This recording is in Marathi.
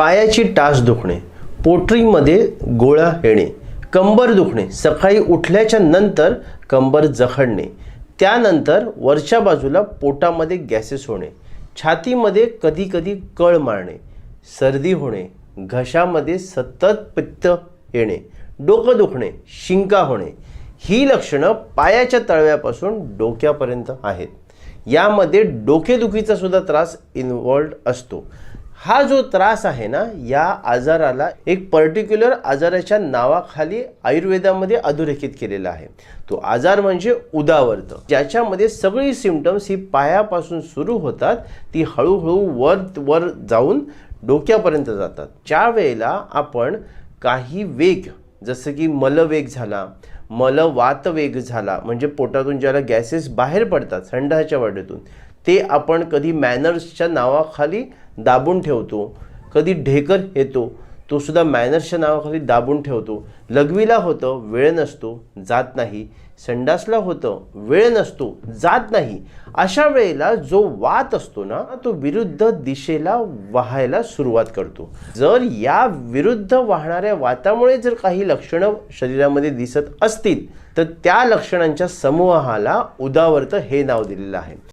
पायाची टास दुखणे पोटरीमध्ये गोळा येणे कंबर दुखणे सकाळी उठल्याच्या नंतर कंबर जखडणे त्यानंतर वरच्या बाजूला पोटामध्ये गॅसेस होणे छातीमध्ये कधीकधी कळ मारणे सर्दी होणे घशामध्ये सतत पित्त येणे डोकं दुखणे शिंका होणे ही लक्षणं पायाच्या तळव्यापासून डोक्यापर्यंत आहेत. यामध्ये डोकेदुखीचा सुद्धा त्रास इन्वॉल्ड असतो. हा जो त्रास आहे ना या आजाराला एक पर्टिक्युलर आजाराच्या नावाखाली आयुर्वेदामध्ये अधोरेखित केलेला आहे. तो आजार म्हणजे उदावर्त. ज्याच्यामध्ये सगळी सिमटम्स ही पायापासून सुरू होतात ती हळूहळू वर वर जाऊन डोक्यापर्यंत जातात. ज्या वेळेला आपण काही वेग जसं की मलवेग झाला मलवातवेग झाला म्हणजे पोटातून ज्याला गॅसेस बाहेर पडतात संडाच्या वाटेतून ते आपण कधी मॅनर्सच्या नावाखाली दाबून ठेवतो कधी ढेकर येतो तो सुद्धा मॅनर्सच्या नावाखाली दाबून ठेवतो. लघवीला होतं वेळ नसतो जात नाही. संडासला होतं वेळ नसतो जात नाही. अशा वेळेला जो वात असतो ना तो विरुद्ध दिशेला वाहायला सुरुवात करतो. जर या विरुद्ध वाहणाऱ्या वातामुळे जर काही लक्षणं शरीरामध्ये दिसत असतील तर त्या लक्षणांच्या समूहाला उदावर्त हे नाव दिलेलं आहे.